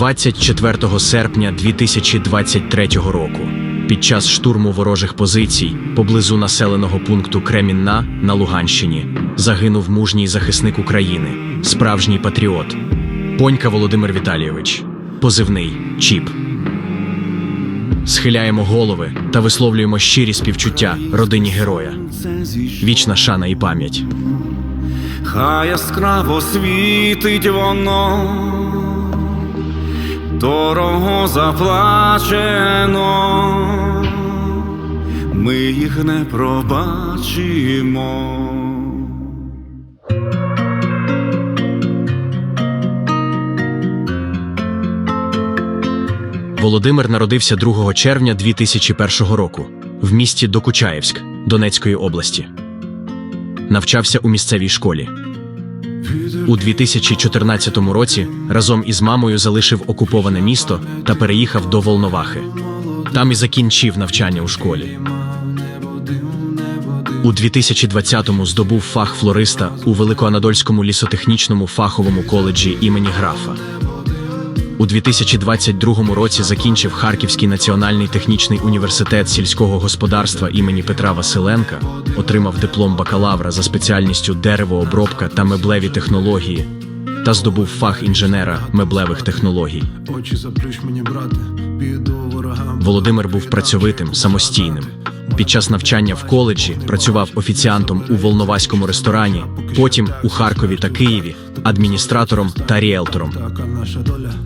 24 серпня 2023 року. Під час штурму ворожих позицій поблизу населеного пункту Кремінна на Луганщині загинув мужній захисник України, справжній патріот. Понька Володимир Віталійович, позивний Чіп. Схиляємо голови та висловлюємо щирі співчуття родині героя. Вічна шана і пам'ять. Хай яскраво світить воно, дорого заплачено, ми їх не пробачимо. Володимир народився 2 червня 2001 року в місті Докучаєвськ Донецької області. Навчався у місцевій школі. У 2014 році разом із мамою залишив окуповане місто та переїхав до Волновахи. Там і закінчив навчання у школі. У 2020-му здобув фах флориста у Великоанадольському лісотехнічному фаховому коледжі імені Графа. У 2022 році закінчив Харківський національний технічний університет сільського господарства імені Петра Василенка, отримав диплом бакалавра за спеціальністю деревообробка та меблеві технології та здобув фах інженера меблевих технологій. Очі мені, брате, піду ворогам. Володимир був працьовитим, самостійним. Під час навчання в коледжі працював офіціантом у волноваському ресторані, потім у Харкові та Києві, адміністратором та ріелтором.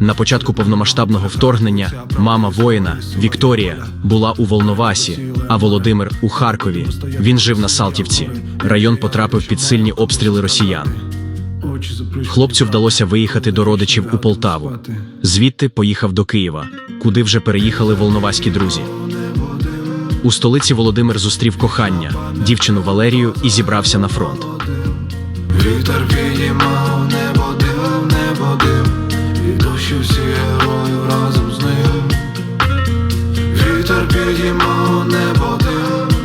На початку повномасштабного вторгнення мама воїна Вікторія була у Волновасі, а Володимир у Харкові. Він жив на Салтівці. Район потрапив під сильні обстріли росіян. Хлопцю вдалося виїхати до родичів у Полтаву. Звідти поїхав до Києва, куди вже переїхали волноваські друзі. У столиці Володимир зустрів кохання, дівчину Валерію і зібрався на фронт. Вітер підіймав небо дим, небо дим, і душі всі героїв разом з ним. Вітер підіймав небо дим,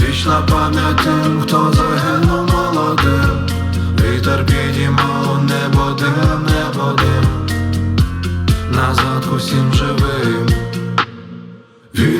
вічна пам'ять тим, хто загинув молодим. Вітер підіймав небо дим, небо дим, назад усім живим.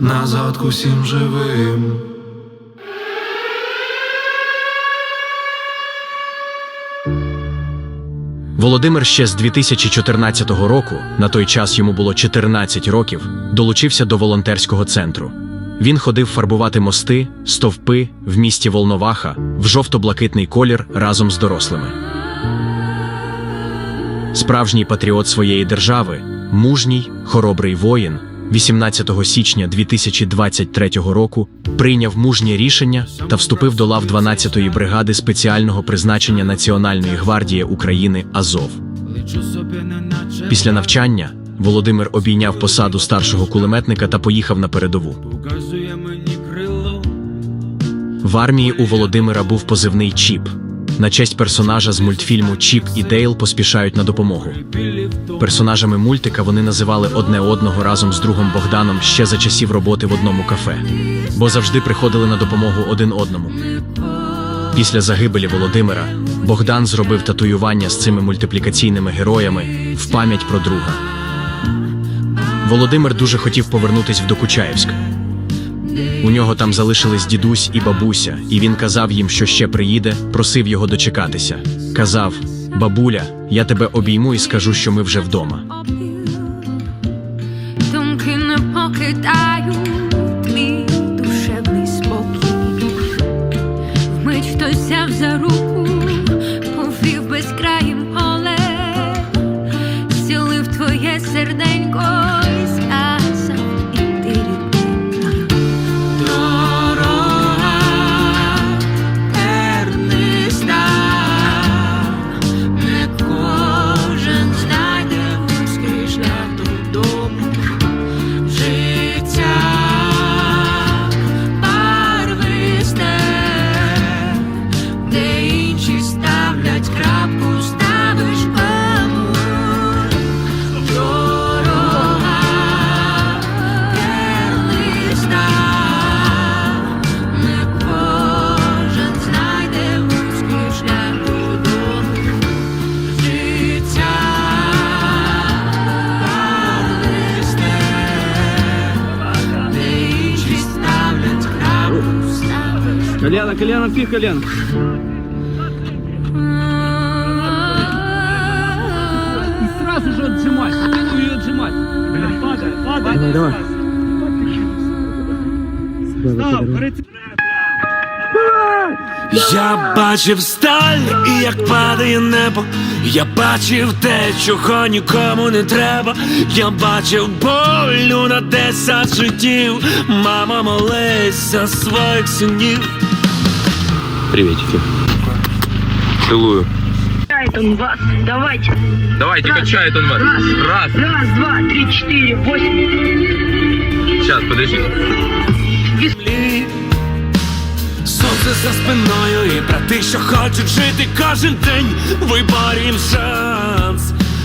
назад к усім живим. Володимир ще з 2014 року, на той час йому було 14 років, долучився до волонтерського центру. Він ходив фарбувати мости, стовпи в місті Волноваха в жовто-блакитний колір разом з дорослими. Справжній патріот своєї держави, мужній, хоробрий воїн, 18 січня 2023 року прийняв мужнє рішення та вступив до лав 12-ї бригади спеціального призначення Національної гвардії України Азов. Після навчання Володимир обійняв посаду старшого кулеметника та поїхав на передову. В армії у Володимира був позивний Чіп. На честь персонажа з мультфільму Чіп і Дейл поспішають на допомогу. Персонажами мультика вони називали одне одного разом з другом Богданом ще за часів роботи в одному кафе, бо завжди приходили на допомогу один одному. Після загибелі Володимира Богдан зробив татуювання з цими мультиплікаційними героями в пам'ять про друга. Володимир дуже хотів повернутись в Докучаєвськ. У нього там залишились дідусь і бабуся, і він казав їм, що ще приїде, просив його дочекатися. Казав: Бабуля, я тебе обійму і скажу, що ми вже вдома. Думки не покидають Коляна, коляна, піх коляна. І сразу же отжимайся, ти її отжимай. Падай, падай. Давай, давай. Я бачив сталь, і як падає небо. Я бачив те, чого нікому не треба. Я бачив болю на десять життів. Мама молись за своїх синів. Приветики. Целую. Качает он вас. Давайте. Давайте, Раз. качает он вас. Раз. Раз. Раз, два, три, четыре, восемь. Сейчас, подожди. Сонце за спиною і брати, що хочуть жити кожен день, виборім шанс.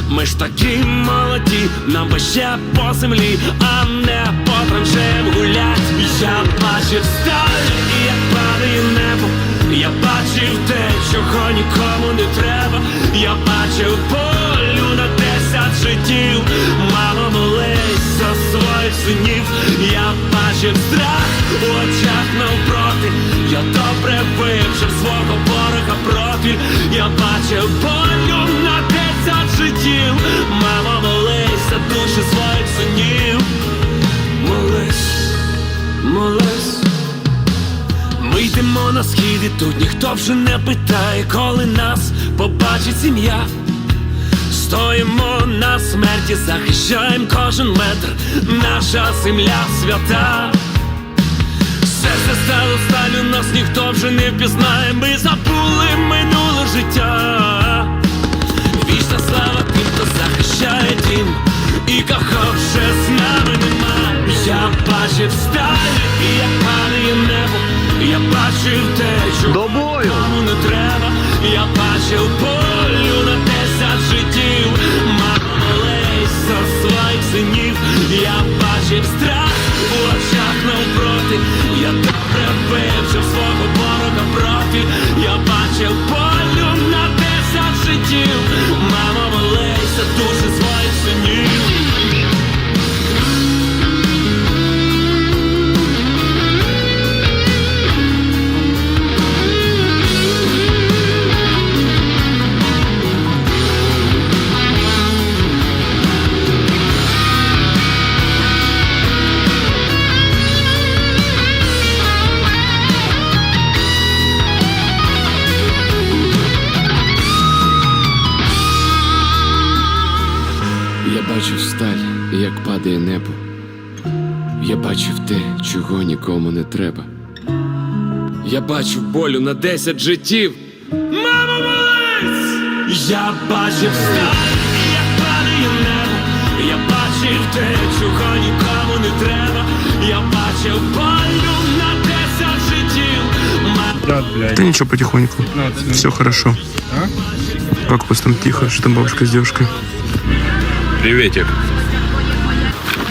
Ми ж такі молоді, нам би ще по землі, а не по траншеям гулять. Я бачив сталь, як падає небо. Я бачив те, чого нікому не треба. Я бачив полю на десять життів. Мама молись за своїх синів. Я бачив страх у очах навпроти. Сім'я. Стоїмо на смерті, захищаємо кожен метр, наша земля свята. Серце стало сталю, нас ніхто вже не впізнає, ми забули минуле життя. треба. Я бачив болю на десять життів. Мама молись! Я бачив сталь, як падає небо. Я бачив те, чого нікому не треба. Я бачив болю на десять життів. Мама Да ничего, потихоньку. Все хорошо. Как у вас там тихо? Что там бабушка с девушкой? Приветик.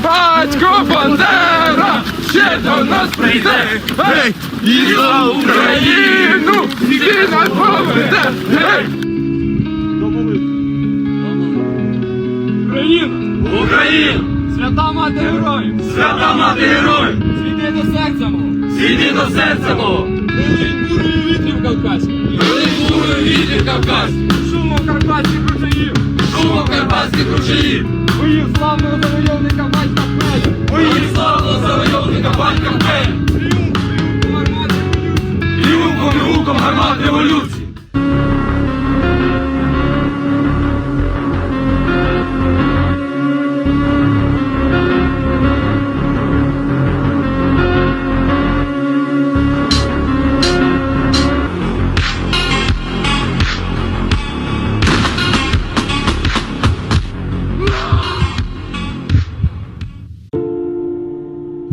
Батько Бандера Ще до нас прийде, гей, і за Україну, і нас поведе, гей! Україна! Україна! Свята мати героїв! Свята мати героїв! Світи до серця мого! Сіді до серця мого! Лилить бурою вітрів Кавказьких! Великий бурою вітер Кавказ! Шумом карпатських ручаїв! Шумом карпатських ручаїв! Боїв славного завойовника батька Хмеля! Боїв славного Тріумфом і гуком гармат революції!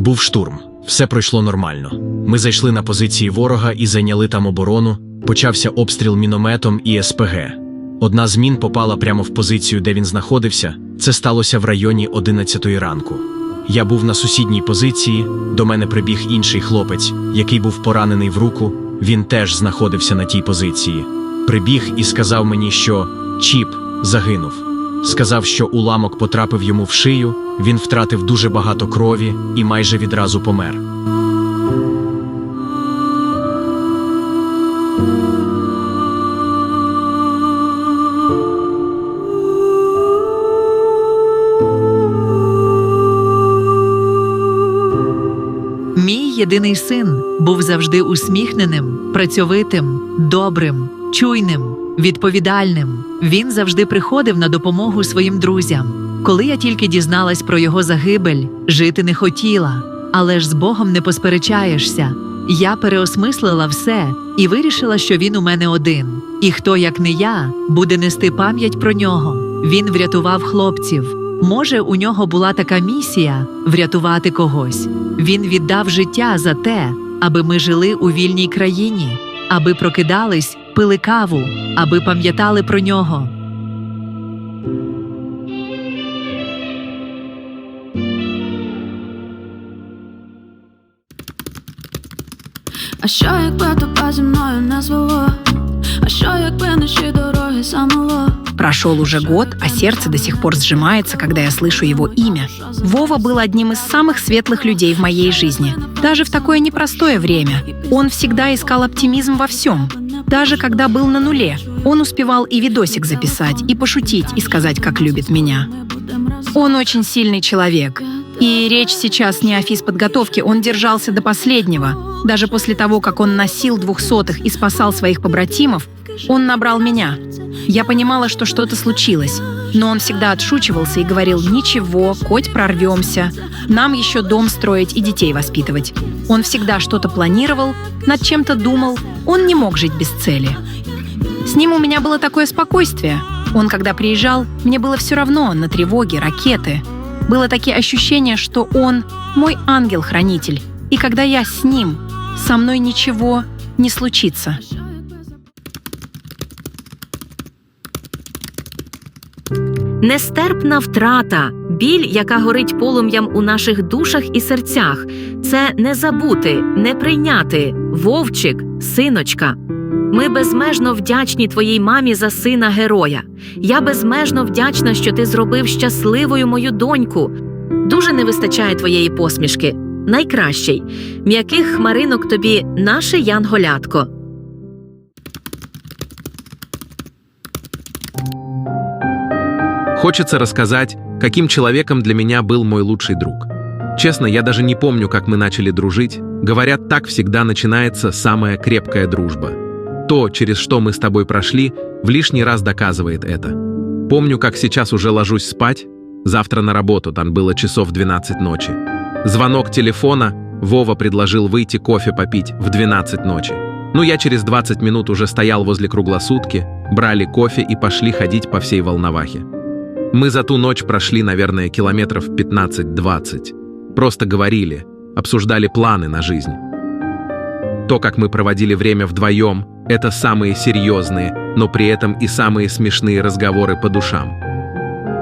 Був штурм. Все пройшло нормально. Ми зайшли на позиції ворога і зайняли там оборону. Почався обстріл мінометом і СПГ. Одна з мін попала прямо в позицію, де він знаходився. Це сталося в районі 11 ранку. Я був на сусідній позиції. До мене прибіг інший хлопець, який був поранений в руку. Він теж знаходився на тій позиції. Прибіг і сказав мені, що Чіп загинув сказав, що уламок потрапив йому в шию, він втратив дуже багато крові і майже відразу помер. Мій єдиний син був завжди усміхненим, працьовитим, добрим, чуйним, відповідальним. Він завжди приходив на допомогу своїм друзям. Коли я тільки дізналась про його загибель, жити не хотіла, але ж з Богом не посперечаєшся. Я переосмислила все і вирішила, що він у мене один. І хто, як не я, буде нести пам'ять про нього. Він врятував хлопців. Може, у нього була така місія врятувати когось. Він віддав життя за те, аби ми жили у вільній країні, аби прокидались, пили каву, аби пам'ятали про нього. А що якби тебе зі мною не звело? А що якби наші дороги замело? Прошел уже год, а сердце до сих пор сжимается, когда я слышу его имя. Вова был одним из самых светлых людей в моей жизни. Даже в такое непростое время. Он всегда искал оптимизм во всем. Даже когда был на нуле, он успевал и видосик записать, и пошутить, и сказать, как любит меня. Он очень сильный человек. И речь сейчас не о физподготовке, он держался до последнего. Даже после того, как он носил двухсотых и спасал своих побратимов, он набрал меня. Я понимала, что что-то случилось, но он всегда отшучивался и говорил «Ничего, коть, прорвемся. Нам еще дом строить и детей воспитывать». Он всегда что-то планировал, над чем-то думал, он не мог жить без цели. С ним у меня было такое спокойствие. Он, когда приезжал, мне было все равно на тревоге, ракеты. Было такие ощущения, что он мой ангел-хранитель. И когда я с ним, со мной ничего не случится. Нестерпна втрата, біль, яка горить полум'ям у наших душах і серцях. Це не забути, не прийняти. Вовчик, синочка. Ми безмежно вдячні твоїй мамі за сина героя. Я безмежно вдячна, що ти зробив щасливою мою доньку. Дуже не вистачає твоєї посмішки. Найкращий. М'яких хмаринок тобі, наше янголятко. Хочется рассказать, каким человеком для меня был мой лучший друг. Честно, я даже не помню, как мы начали дружить. Говорят, так всегда начинается самая крепкая дружба. То, через что мы с тобой прошли, в лишний раз доказывает это. Помню, как сейчас уже ложусь спать. Завтра на работу, там было часов 12 ночи. Звонок телефона, Вова предложил выйти кофе попить в 12 ночи. Ну, я через 20 минут уже стоял возле круглосутки, брали кофе и пошли ходить по всей Волновахе. Мы за ту ночь прошли, наверное, километров 15-20. Просто говорили, обсуждали планы на жизнь. То, как мы проводили время вдвоем, это самые серьезные, но при этом и самые смешные разговоры по душам.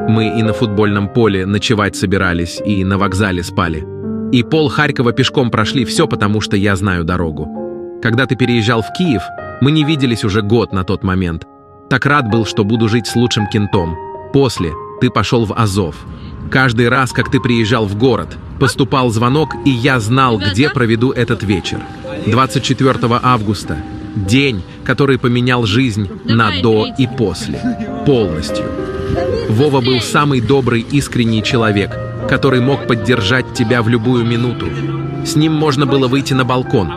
Мы и на футбольном поле ночевать собирались, и на вокзале спали. И пол Харькова пешком прошли все, потому что я знаю дорогу. Когда ты переезжал в Киев, мы не виделись уже год на тот момент. Так рад был, что буду жить с лучшим кентом. После ты пошел в Азов. Каждый раз, как ты приезжал в город, поступал звонок, и я знал, где проведу этот вечер. 24 августа. День, который поменял жизнь на до и после. Полностью. Вова был самый добрый, искренний человек, который мог поддержать тебя в любую минуту. С ним можно было выйти на балкон,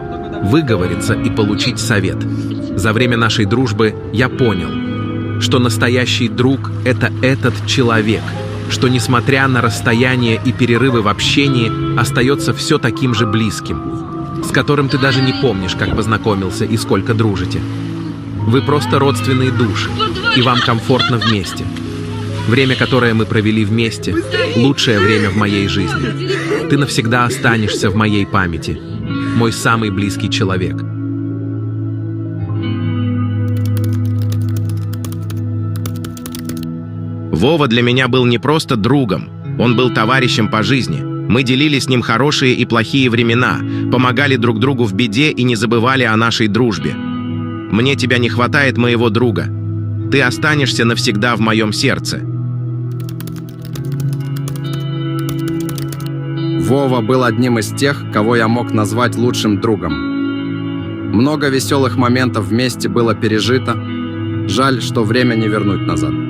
выговориться и получить совет. За время нашей дружбы я понял, что настоящий друг — это этот человек, что, несмотря на расстояние и перерывы в общении, остается все таким же близким, с которым ты даже не помнишь, как познакомился и сколько дружите. Вы просто родственные души, и вам комфортно вместе. Время, которое мы провели вместе, лучшее время в моей жизни. Ты навсегда останешься в моей памяти. Мой самый близкий человек. Вова для меня был не просто другом, он был товарищем по жизни. Мы делили с ним хорошие и плохие времена, помогали друг другу в беде и не забывали о нашей дружбе. Мне тебя не хватает моего друга. Ты останешься навсегда в моем сердце. Вова был одним из тех, кого я мог назвать лучшим другом. Много веселых моментов вместе было пережито. Жаль, что время не вернуть назад.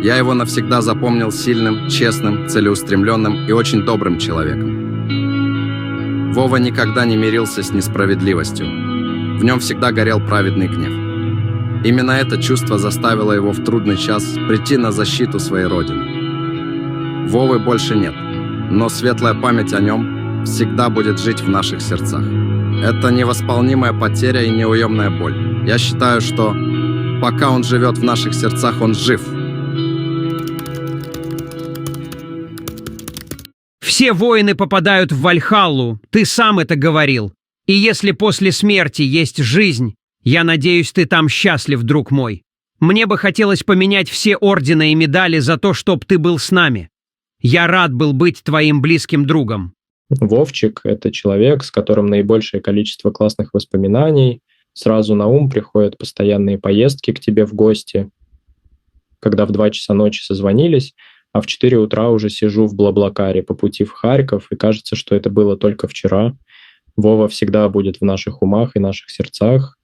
Я его навсегда запомнил сильным, честным, целеустремленным и очень добрым человеком. Вова никогда не мирился с несправедливостью. В нем всегда горел праведный гнев. Именно это чувство заставило его в трудный час прийти на защиту своей родины. Вовы больше нет, но светлая память о нем всегда будет жить в наших сердцах. Это невосполнимая потеря и неуемная боль. Я считаю, что пока он живет в наших сердцах, он жив. Все воины попадают в Вальхаллу, ты сам это говорил. И если после смерти есть жизнь, я надеюсь, ты там счастлив, друг мой. Мне бы хотелось поменять все ордены и медали за то, чтоб ты был с нами. Я рад был быть твоим близким другом. Вовчик — это человек, с которым наибольшее количество классных воспоминаний. Сразу на ум приходят постоянные поездки к тебе в гости, когда в 2 часа ночи созвонились, а в 4 утра уже сижу в Блаблакаре по пути в Харьков, и кажется, что это было только вчера. Вова всегда будет в наших умах и наших сердцах.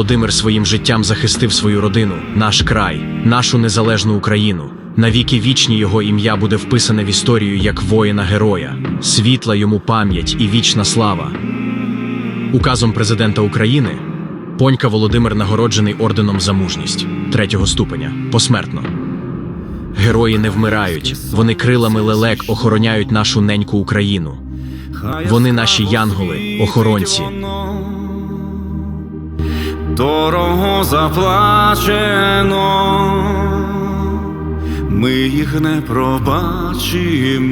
Володимир своїм життям захистив свою родину, наш край, нашу незалежну Україну. Навіки вічні його ім'я буде вписане в історію як воїна-героя, світла йому пам'ять і вічна слава. Указом президента України Понька Володимир нагороджений орденом за мужність третього ступеня посмертно. Герої не вмирають, вони крилами лелек охороняють нашу неньку Україну. Вони наші янголи, охоронці. Дорого заплачено, ми їх не пробачимо.